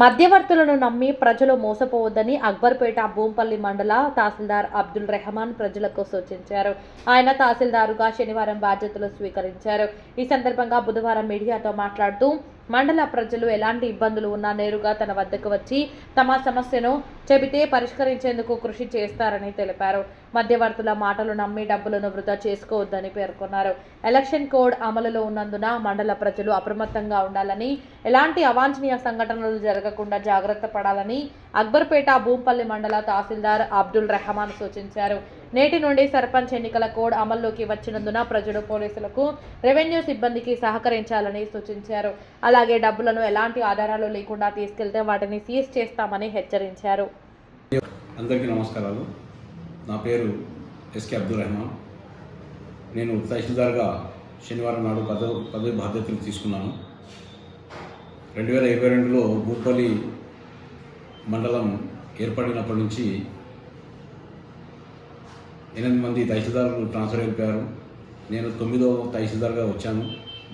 మధ్యవర్తులను నమ్మి ప్రజలు మోసపోవద్దని అక్బర్పేట భూంపల్లి మండల తహసీల్దార్ అబ్దుల్ రెహమాన్ ప్రజలకు సూచించారు. ఆయన తహసీల్దారుగా శనివారం బాధ్యతలు స్వీకరించారు. ఈ సందర్భంగా బుధవారం మీడియాతో మాట్లాడుతూ మండల ప్రజలు ఎలాంటి ఇబ్బందులు ఉన్నా నేరుగా తన వద్దకు వచ్చి తమ సమస్యను చెబితే పరిష్కరించేందుకు కృషి చేస్తారని తెలిపారు. మధ్యవర్తుల మాటలు నమ్మి డబ్బులను వృధా చేసుకోవద్దని పేర్కొన్నారు. ఎలక్షన్ కోడ్ అమలులో ఉన్నందున మండల ప్రజలు అప్రమత్తంగా ఉండాలని ఎలాంటి అవాంఛనీయ సంఘటనలు జరగకుండా జాగ్రత్త పడాలని అక్బర్పేట భూంపల్లి మండల తహసీల్దార్ అబ్దుల్ రెహమాన్ సూచించారు. నేటి నుండి సర్పంచ్ ఎన్నికల కోడ్ అమల్లోకి వచ్చినందున ప్రజలు పోలీసులకు రెవెన్యూ సిబ్బందికి సహకరించాలని సూచించారు. అలాగే డబ్బులను ఎలాంటి ఆధారాలు లేకుండా తీసుకెళ్తే వాటిని సీజ్ చేస్తామని హెచ్చరించారు. అందరికీ నమస్కారాలు. నా పేరు ఎస్కే అబ్దుల్ రెహమాన్. నేను తహసీల్దార్గా శనివారం నాడు పద పదవి బాధ్యతలు తీసుకున్నాను. రెండు వేల ఇరవై రెండులో భూపల్లి మండలం ఏర్పడినప్పటి నుంచి ఎనిమిది మంది తహసీల్దారులు ట్రాన్స్ఫర్ అయిపోయారు. నేను తొమ్మిదో తహసీల్దార్గా వచ్చాను.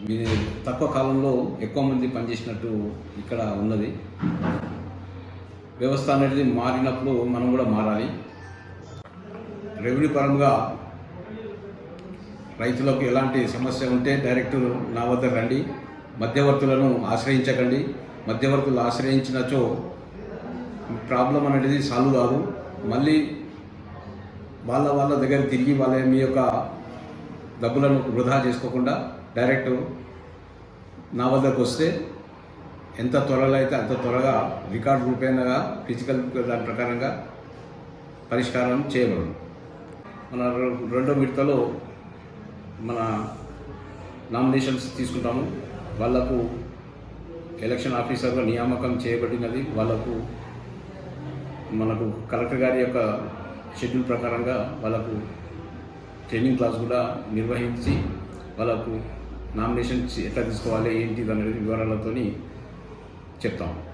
మీ- తక్కువ కాలంలో ఎక్కువ మంది పనిచేసినట్టు ఇక్కడ ఉన్నది. వ్యవస్థ అనేది మారినప్పుడు మనం కూడా మారాలి. రెవెన్యూ పరంగా రైతులకు ఎలాంటి సమస్య ఉంటే డైరెక్ట్ నా వద్ద రండి. మధ్యవర్తులను ఆశ్రయించకండి. మధ్యవర్తులు ఆశ్రయించినచో ప్రాబ్లం అనేది సాల్వ్ కాదు. మళ్ళీ వాళ్ళ వాళ్ళ దగ్గర తిరిగి వాళ్ళ మీ యొక్క డబ్బులను వృధా చేసుకోకుండా డైరెక్ట్ నా వద్దకు వస్తే ఎంత త్వరలో అయితే అంత త్వరగా రికార్డు రూపేణగా ఫిజికల్ దాని ప్రకారంగా పరిష్కారం చేయబడదు మన రెండో విడతలో మన నామినేషన్స్ తీసుకుంటాము. వాళ్ళకు ఎలక్షన్ ఆఫీసర్గా నియామకం చేయబడినది. వాళ్ళకు మనకు కలెక్టర్ గారి యొక్క షెడ్యూల్ ప్రకారంగా వాళ్ళకు ట్రైనింగ్ క్లాస్ కూడా నిర్వహించి వాళ్ళకు నామినేషన్ ఎట్లా తీసుకోవాలి ఏంటి అనేది వివరాలతోని చెప్తాం.